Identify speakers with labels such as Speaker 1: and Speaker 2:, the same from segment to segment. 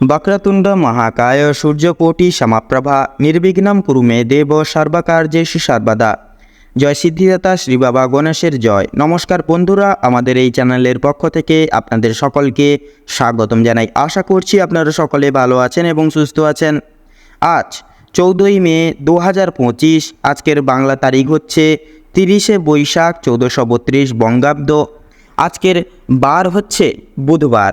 Speaker 1: বক্রতুণ্ড মহাকায় সূর্যকোটি সমাপ্রভা নির্বিঘ্নম কুরু মে দেব সর্বকার্যেষু সর্বদা। জয় সিদ্ধিদাতা শ্রী বাবা গণেশের জয়। নমস্কার বন্ধুরা, আমাদের এই চ্যানেলের পক্ষ থেকে আপনাদের সকলকে স্বাগতম জানাই। আশা করছি আপনারা সকলে ভালো আছেন এবং সুস্থ আছেন। আজ চৌদ্দই মে দু হাজার পঁচিশ, আজকের বাংলা তারিখ হচ্ছে তিরিশে বৈশাখ চৌদ্দশো বত্রিশ বঙ্গাব্দ। আজকের বার হচ্ছে বুধবার।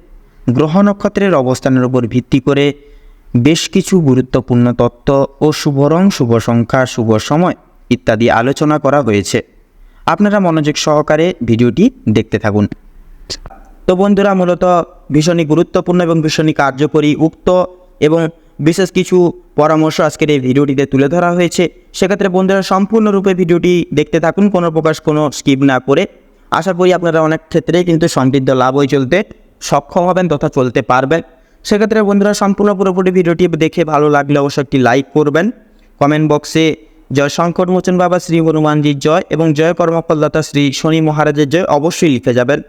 Speaker 1: গ্রহ নক্ষত্রের অবস্থানের উপর ভিত্তি করে বেশ কিছু গুরুত্বপূর্ণ তত্ত্ব ও শুভ রং, শুভ সংখ্যা, শুভ সময় ইত্যাদি আলোচনা করা হয়েছে। আপনারা মনোযোগ সহকারে ভিডিওটি দেখতে থাকুন। তো বন্ধুরা, মূলত ভীষণই গুরুত্বপূর্ণ এবং ভীষণই কার্যকরী, উক্ত এবং বিশেষ কিছু পরামর্শ আজকের এই ভিডিওটিতে তুলে ধরা হয়েছে। সেক্ষেত্রে বন্ধুরা, সম্পূর্ণরূপে ভিডিওটি দেখতে থাকুন, কোনো প্রকাশ কোনো স্কিপ না করে। আশা করি আপনারা অনেক ক্ষেত্রেই কিন্তু সমৃদ্ধ লাভ হয়ে চলতে সক্ষম হবেন তথা চলতে পারবেন। সেক্ষেত্রে বন্ধুরা, সম্পূর্ণ পুরোপুরি ভিডিওটি দেখে ভালো লাগলে অবশ্যই একটি লাইক করবেন। কমেন্ট বক্সে জয় শঙ্কর মোচন বাবা, শ্রী হনুমানজির জয় এবং জয় কর্মফলদাতা শ্রী শনি মহারাজের জয় অবশ্যই লিখে যাবেন।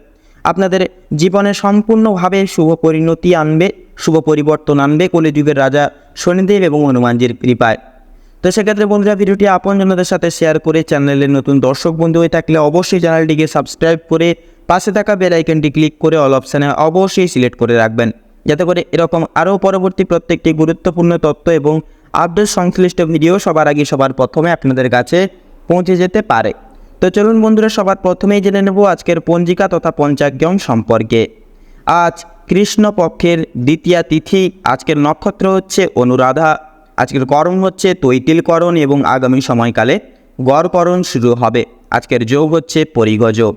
Speaker 1: আপনাদের জীবনে সম্পূর্ণভাবে শুভ পরিণতি আনবে, শুভ পরিবর্তন আনবে কলিযুগের রাজা শনিদেব এবং হনুমানজির কৃপায়। তো সেক্ষেত্রে বন্ধুরা, ভিডিওটি আপনজনদের সাথে শেয়ার করে চ্যানেলের নতুন দর্শক বন্ধু হয়ে থাকলে অবশ্যই চ্যানেলটিকে সাবস্ক্রাইব করে পাশে থাকা বেল আইকনটি ক্লিক করে অল অপশানে অবশ্যই সিলেক্ট করে রাখবেন। যাতে করে এরকম আরও পরবর্তী প্রত্যেকটি গুরুত্বপূর্ণ তথ্য এবং আপডেট সংশ্লিষ্ট ভিডিও সবার আগে সবার প্রথমে আপনাদের কাছে পৌঁছে যেতে পারে। তো চলুন বন্ধুরা, সবার প্রথমেই জেনে নেব আজকের পঞ্জিকা তথা পঞ্চাগ্যম সম্পর্কে। আজ কৃষ্ণ পক্ষের দ্বিতীয়া তিথি, আজকের নক্ষত্র হচ্ছে অনুরাধা। আজকের করণ হচ্ছে তৈতিলকরণ এবং আগামী সময়কালে গড়করণ শুরু হবে। আজকের যোগ হচ্ছে পরিগযোগ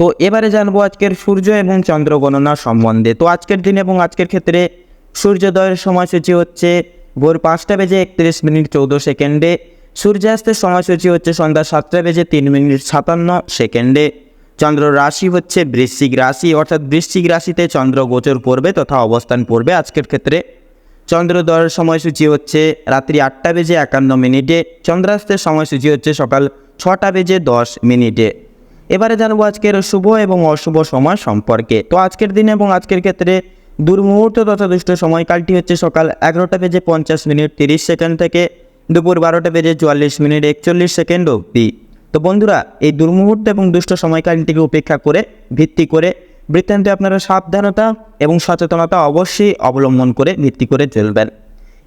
Speaker 1: তো এবারে জানব আজকের সূর্য এবং চন্দ্র গণনা সম্বন্ধে। তো আজকের দিন এবং আজকের ক্ষেত্রে সূর্যোদয়ের সময়সূচি হচ্ছে ভোর পাঁচটা বেজে একত্রিশ মিনিট চৌদ্দ সেকেন্ডে। সূর্যাস্তের সময়সূচি হচ্ছে সন্ধ্যা সাতটা বেজে তিন মিনিট সাতান্ন সেকেন্ডে। চন্দ্র রাশি হচ্ছে বৃশ্চিক রাশি, অর্থাৎ বৃশ্চিক রাশিতে চন্দ্র গোচর করবে তথা অবস্থান করবে আজকের ক্ষেত্রে। চন্দ্রোদয়ের সময়সূচি হচ্ছে রাত্রি আটটা বেজে একান্ন মিনিটে। চন্দ্রাস্তের সময়সূচি হচ্ছে সকাল ছটা বেজে দশ মিনিটে। এবারে জানব আজকের শুভ এবং অশুভ সময় সম্পর্কে। তো আজকের দিনে এবং আজকের ক্ষেত্রে দুর্মুহূর্ত তথা দুষ্ট সময়কালটি হচ্ছে সকাল এগারোটা বেজে পঞ্চাশ মিনিট তিরিশ সেকেন্ড থেকে দুপুর বারোটা বেজে চুয়াল্লিশ মিনিট একচল্লিশ সেকেন্ড অবধি। তো বন্ধুরা, এই দুর্মুহূর্ত এবং দুষ্ট সময়কালটিকে উপেক্ষা করে, ভিত্তি করে বৃত্তান্তে আপনারা সাবধানতা এবং সচেতনতা অবশ্যই অবলম্বন করে, ভিত্তি করে চলবেন।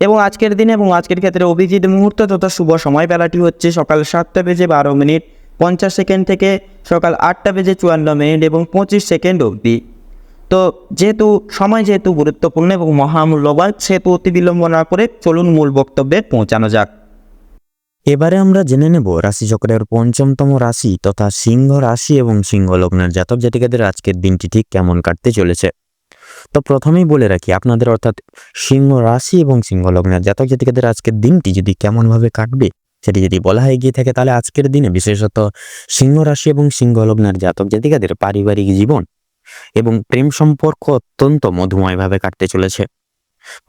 Speaker 1: এবং আজকের দিনে এবং আজকের ক্ষেত্রে অভিজিৎ মুহূর্ত তথা শুভ সময় বেলাটি হচ্ছে সকাল সাতটা বেজে বারো মিনিট পঞ্চাশ সেকেন্ড থেকে সকাল আটটা বেজে চুয়ান্ন মিনিট এবং পঁচিশ সেকেন্ড অবধি। তো যেহেতু সময় যেহেতু গুরুত্বপূর্ণ এবং মহামূল্যবান, সেহেতু অতি বিলম্ব না করে চলুন মূল বক্তব্যে পৌঁছানো যাক।
Speaker 2: এবারে আমরা জেনে নেব রাশিচক্রের পঞ্চমতম রাশি তথা সিংহ রাশি এবং সিংহ লগ্নের জাতক জাতিকাদের আজকের দিনটি ঠিক কেমন কাটতে চলেছে। তো প্রথমেই বলে রাখি, আপনাদের অর্থাৎ সিংহ রাশি এবং সিংহ লগ্নের জাতক জাতিকাদের আজকের দিনটি যদি কেমনভাবে কাটবে সেটি যদি বলা হয়ে গিয়ে থাকে, তাহলে আজকের দিনে বিশেষত সিংহ রাশি এবং সিংহ লগ্নের জাতক জাতিকাদের পারিবারিক জীবন এবং প্রেম সম্পর্ক অত্যন্ত মধুময়ভাবে কাটতে চলেছে।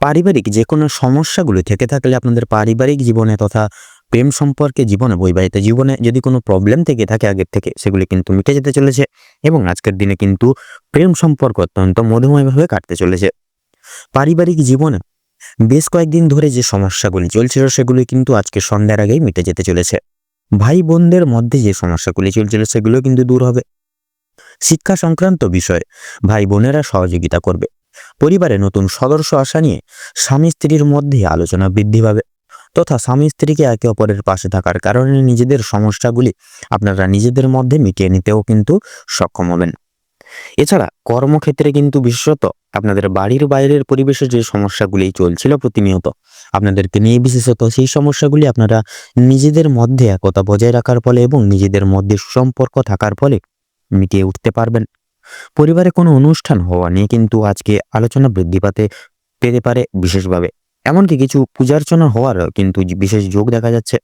Speaker 2: পারিবারিক যে কোনো সমস্যাগুলি থেকে থাকলে আপনাদের পারিবারিক জীবনে তথা প্রেম সম্পর্কে জীবনে বৈবাহিত জীবনে যদি কোনো প্রবলেম থেকে থাকে আগের থেকে, সেগুলি কিন্তু মিটে যেতে চলেছে এবং আজকের দিনে কিন্তু প্রেম সম্পর্ক অত্যন্ত মধুময়ভাবে কাটতে চলেছে। পারিবারিক জীবনে বেশ কয়েকদিন ধরে যে সমস্যাগুলি চলছিল, সেগুলি কিন্তু আজকে সন্ধ্যার আগেই মিটে যেতে চলেছে। ভাই বোনদের মধ্যে যে সমস্যাগুলি চলছিল, সেগুলো কিন্তু দূর হবে। শিক্ষা সংক্রান্ত বিষয়ে ভাই বোনেরা সহযোগিতা করবে। পরিবারে নতুন সদস্য আসা নিয়ে স্বামী স্ত্রীর মধ্যে আলোচনা বৃদ্ধি পাবে তথা স্বামী স্ত্রীকে একে অপরের পাশে থাকার কারণে নিজেদের সমস্যাগুলি আপনারা নিজেদের মধ্যে মিটিয়ে নিতেও কিন্তু সক্ষম হবেন। এছাড়া কর্মক্ষেত্রে কিন্তু বিশেষত আপনাদের বাড়ির বাইরের পরিবেশে যে সমস্যাগুলি চলছিল প্রতিনিয়ত, আপনাদেরকে নিয়ে বিশেষত সেই সমস্যাগুলি আপনারা নিজেদের মধ্যে একতা বজায় রাখার ফলে এবং নিজেদের মধ্যে সুসম্পর্ক থাকার ফলে মিটিয়ে উঠতে পারবেন। পরিবারে কোনো অনুষ্ঠান হওয়া নিয়ে কিন্তু আজকে আলোচনা বৃদ্ধি পাতে, পেতে পারে বিশেষভাবে। এমনকি কিছু পূজার্চনা হওয়ার কিন্তু বিশেষ যোগ দেখা যাচ্ছে।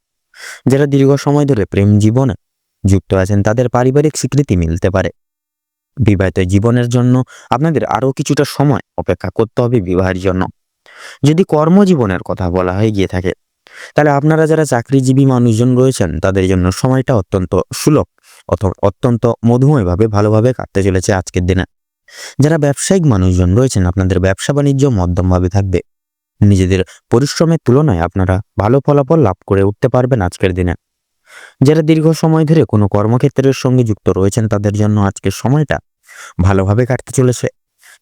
Speaker 2: যারা দীর্ঘ সময় ধরে প্রেম জীবনে যুক্ত আছেন, তাদের পারিবারিক স্বীকৃতি মিলতে পারে। বিবাহিত জীবনের জন্য আপনাদের আরও কিছুটা সময় অপেক্ষা করতে হবে বিবাহের জন্য। যদি কর্মজীবনের কথা বলা হয়ে গিয়ে থাকে, তাহলে আপনারা যারা চাকরিজীবী মানুষজন রয়েছেন, তাদের জন্য সময়টা অত্যন্ত সুলভ অথবা অত্যন্ত মধুময়ভাবে ভালোভাবে কাটতে চলেছে আজকের দিনে। যারা ব্যবসায়িক মানুষজন রয়েছেন, আপনাদের ব্যবসা বাণিজ্য মধ্যমভাবে থাকবে। নিজেদের পরিশ্রমের তুলনায় আপনারা ভালো ফলাফল লাভ করে উঠতে পারবেন আজকের দিনে। যারা দীর্ঘ সময় ধরে কোনো কর্মক্ষেত্রের সঙ্গে যুক্ত রয়েছেন, তাদের জন্য আজকের সময়টা ভালোভাবে কাটতে চলেছে।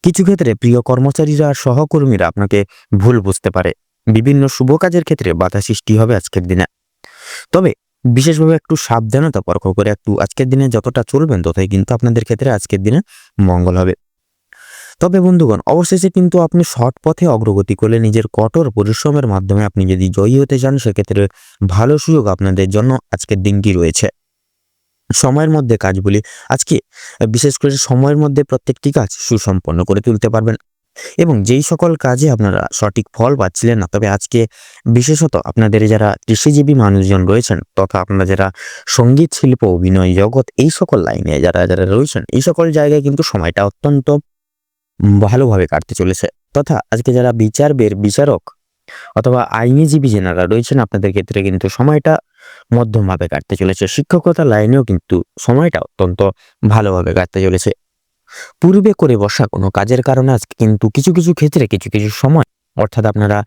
Speaker 2: কিছু ক্ষেত্রে প্রিয় কর্মচারীরা আর সহকর্মীরা আপনাকে ভুল বুঝতে পারে। বিভিন্ন শুভ কাজের ক্ষেত্রে বাধা সৃষ্টি হবে আজকের দিনে। তবে বিশেষভাবে একটু সাবধানতা পরখ করে একটু আজকের দিনে যতটা চলবেন, ততই কিন্তু আপনাদের ক্ষেত্রে আজকের দিনে মঙ্গল হবে। তবে বন্ধুগণ, অবশেষে কিন্তু আপনি সৎ পথে অগ্রগতি করলে নিজের কঠোর পরিশ্রমের মাধ্যমে আপনি যদি জয়ী হতে চান, সেক্ষেত্রে ভালো সুযোগ আপনাদের জন্য আজকের দিনটি রয়েছে। সময়ের মধ্যে কাজগুলি আজকে, বিশেষ করে সময়ের মধ্যে প্রত্যেকটি কাজ সুসম্পন্ন করে তুলতে পারবেন এবং যেই সকল কাজে আপনারা সঠিক ফল পাচ্ছিলেন না, তবে আজকে বিশেষত আপনাদের যারা কৃষিজীবী মানুষজন রয়েছেন তথা আপনারা যারা সংগীত, শিল্প, অভিনয়, জগৎ, এই সকল লাইনে যারা যারা রয়েছেন, এই সকল জায়গায় কিন্তু সময়টা অত্যন্ত ভালোভাবে কাটতে চলেছে। তথা আজকে যারা বিচার বের বিচারক অথবা আইনজীবী যেনারা রয়েছেন, আপনাদের ক্ষেত্রে কিন্তু সময়টা মধ্যমভাবে কাটতে চলেছে। শিক্ষকতা লাইনেও কিন্তু সময়টা অত্যন্ত ভালোভাবে কাটতে চলেছে। পূর্বে করে বসা কোনো কাজের কারণে আজকে কিন্তু কিছু কিছু ক্ষেত্রে কিছু কিছু সময়, অর্থাৎ আপনারা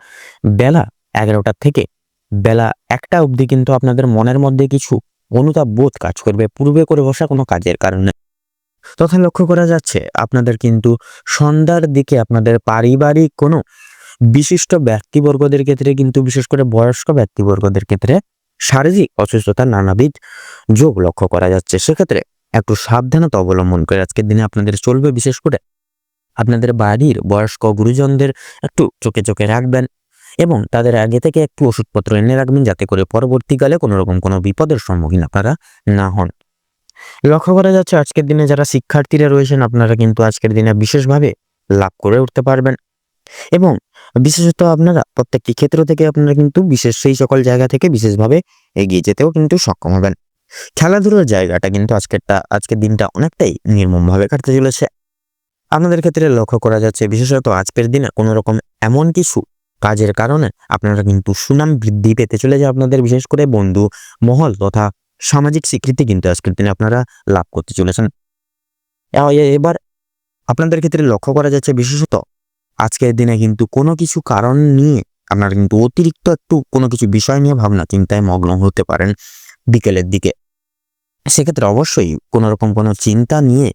Speaker 2: বেলা এগারোটা থেকে বেলা একটা অবধি কিন্তু আপনাদের মনের মধ্যে কিছু অনুতাপ বোধ কাজ করবে। পূর্বে করে বসা কোনো কাজের কারণে তথা লক্ষ্য করা যাচ্ছে আপনাদের কিন্তু সন্ধ্যার দিকে আপনাদের পারিবারিক কোনো বিশিষ্ট ব্যক্তিবর্গদের ক্ষেত্রে কিন্তু বিশেষ করে বয়স্ক ব্যক্তিবর্গদের ক্ষেত্রে শারীরিক অসুস্থতার নানাবিধ যোগ লক্ষ্য করা যাচ্ছে। সেক্ষেত্রে একটু সাবধানতা অবলম্বন করে আজকের দিনে আপনাদের চলবে বিশেষ করে আপনাদের বাড়ির বয়স্ক গুরুজনদের একটু চোখে চোখে রাখবেন এবং তাদের আগে থেকে একটু ওষুধপত্র এনে রাখবেন যাতে করে পরবর্তীকালে কোনো রকম কোনো বিপদের সম্মুখীন আপনারা না হন। লক্ষ্য করা যাচ্ছে আজকের দিনে যারা শিক্ষার্থীরা রয়েছেন, আপনারা কিন্তু আজকের দিনে বিশেষভাবে লাভ করে উঠতে পারবেন। এবং বিশেষত আপনারা প্রত্যেকটি ক্ষেত্র থেকে আপনারা কিন্তু বিশেষ সেই সকল জায়গা থেকে বিশেষভাবে এগিয়ে যেতেও কিন্তু সক্ষম হবেন। খেলাধুলার জায়গাটা কিন্তু আজকেরটা, আজকের দিনটা অনেকটাই নির্মমভাবে কাটতে চলেছে। আপনাদের ক্ষেত্রে লক্ষ্য করা যাচ্ছে বিশেষত আজকের দিনে কোনো রকম এমন কিছু কাজের কারণে আপনারা কিন্তু সুনাম বৃদ্ধি পেতে চলেছে আপনাদের, বিশেষ করে বন্ধু মহল তথা সামাজিক স্বীকৃতি কিন্তু আজকের দিনে আপনারা লাভ করতে চলেছেন। এবার আপনাদের ক্ষেত্রে লক্ষ্য করা যাচ্ছে বিশেষত আজকের দিনে কিন্তু কোনো কিছু কারণ নিয়ে আপনারা কিন্তু অতিরিক্ত একটু কোনো কিছু বিষয় নিয়ে ভাবনা চিন্তায় মগ্ন হতে পারেন বিকেলের দিকে। সেক্ষেত্রে অবশ্যই কোনো রকম কোনো চিন্তা নিয়ে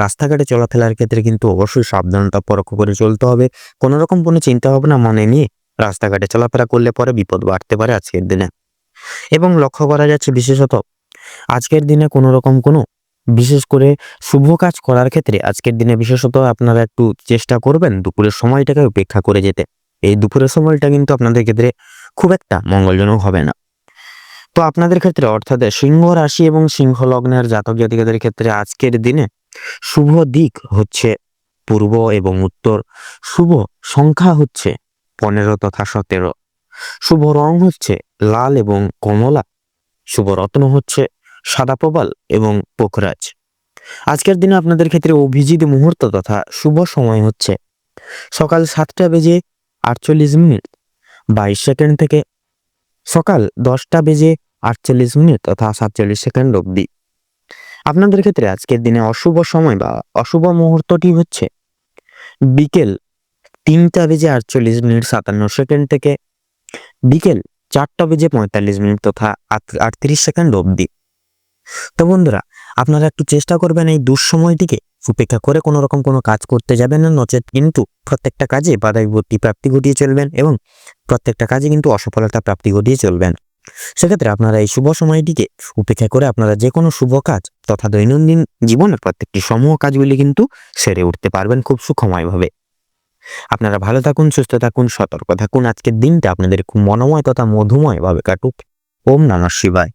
Speaker 2: রাস্তাঘাটে চলাফেরার ক্ষেত্রে কিন্তু অবশ্যই সাবধানতা পরোক্ষ করে চলতে হবে। কোনো রকম কোনো চিন্তা ভাবনা মনে নিয়ে রাস্তাঘাটে চলাফেরা করলে পরে বিপদ বাড়তে পারে আজকের দিনে। এবং লক্ষ্য করা যাচ্ছে বিশেষত আজকের দিনে কোনো রকম কোনো বিশেষ করে শুভ কাজ করার ক্ষেত্রে আজকের দিনে বিশেষত আপনারা একটু চেষ্টা করবেন দুপুরের সময়টাকে উপেক্ষা করে যেতে। এই দুপুরের সময়টা কিন্তু আপনাদের ক্ষেত্রে খুব একটা মঙ্গলজনক হবে না। তো আপনাদের ক্ষেত্রে অর্থাৎ সিংহ রাশি এবং সিংহ লগ্নের জাতক জাতিকাদের ক্ষেত্রে আজকের দিনে শুভ দিক হচ্ছে পূর্ব এবং উত্তর। শুভ সংখ্যা হচ্ছে পনেরো তথা সতেরো। শুভ রং হচ্ছে লাল এবং কমলা। শুভ রত্ন হচ্ছে সাদা প্রবাল এবং পোখরাজ। আজকের দিনে আপনাদের ক্ষেত্রে অভিজিৎ মুহূর্ত তথা শুভ সময় হচ্ছে। সকাল সাতটা বেজে আটচল্লিশ মিনিট, বাইশ সেকেন্ড থেকে সকাল দশটা বেজে আটচল্লিশ মিনিট তথা সাতচল্লিশ সেকেন্ড অবধি। আপনাদের ক্ষেত্রে আজকের দিনে অশুভ সময় বা অশুভ মুহূর্তটি হচ্ছে বিকেল তিনটা বেজে আটচল্লিশ মিনিট, সাতান্ন সেকেন্ড থেকে বিকেল চারটা বেজে পঁয়তাল্লিশ মিনিট তথা আট- আটত্রিশ সেকেন্ড অবধি। তো বন্ধুরা, আপনারা একটু চেষ্টা করবেন এই দুঃসময়টিকে উপেক্ষা করে কোনো রকম কোনো কাজ করতে যাবেন না, নচেত কিন্তু প্রত্যেকটা কাজে বাধা বিপত্তি প্রাপ্তি ঘটিয়ে চলবেন এবং প্রত্যেকটা কাজে কিন্তু অসফলতা প্রাপ্তি ঘটিয়ে চলবেন। সেক্ষেত্রে আপনারা এই শুভ সময়টিকে উপেক্ষা করে আপনারা যে কোনো শুভ কাজ তথা দৈনন্দিন জীবনের প্রত্যেকটি সমূহ কাজগুলি কিন্তু সেরে উঠতে পারবেন খুব সুখময়ভাবে। আপনারা ভালো থাকুন, সুস্থ থাকুন, সতর্ক থাকুন। আজকের দিনটা আপনাদের খুব মনোময় তথা মধুময় ভাবে কাটুক। ওম নমঃ শিবায়।